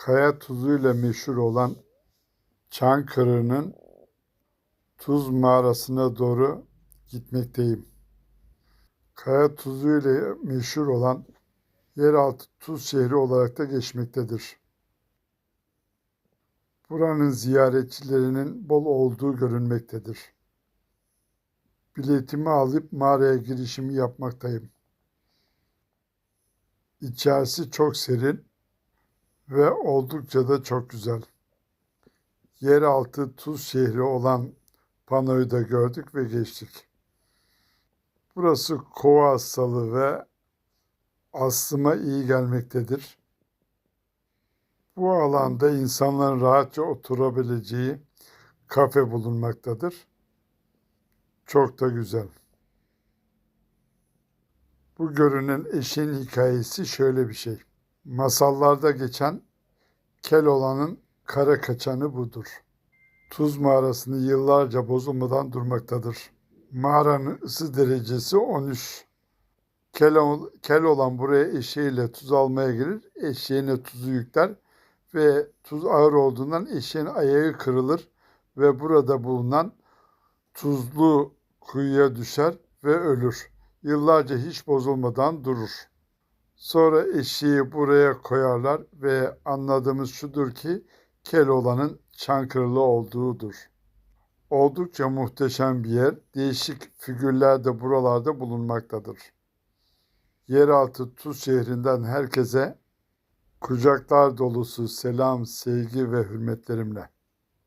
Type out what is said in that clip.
kaya tuzuyla meşhur olan Çankırı'nın tuz mağarasına doğru gitmekteyim. Kaya tuzuyla meşhur olan yeraltı tuz şehri olarak da geçmektedir. Buranın ziyaretçilerinin bol olduğu görünmektedir. Biletimi alıp mağaraya girişimi yapmaktayım. İçerisi çok serin ve oldukça da çok güzel. Yeraltı tuz şehri olan panoyu da gördük ve geçtik. Burası kova hastalığı ve aslıma iyi gelmektedir. Bu alanda insanların rahatça oturabileceği kafe bulunmaktadır. Çok da güzel. Bu görünen eşeğin hikayesi şöyle bir şey. Masallarda geçen Keloğlan'ın kara kaçanı budur. Tuz mağarasını yıllarca bozulmadan durmaktadır. Mağaranın ısı derecesi 13. Kelo- Keloğlan buraya eşeğiyle tuz almaya gelir. Eşeğine tuzu yükler ve tuz ağır olduğundan eşeğin ayağı kırılır ve burada bulunan tuzlu kuyuya düşer ve ölür. Yıllarca hiç bozulmadan durur. Sonra eşeği buraya koyarlar ve anladığımız şudur ki Keloğlan'ın Çankırılı olduğudur. Oldukça muhteşem bir yer. Değişik figürler de buralarda bulunmaktadır. Yeraltı Tuz şehrinden herkese kucaklar dolusu selam, sevgi ve hürmetlerimle.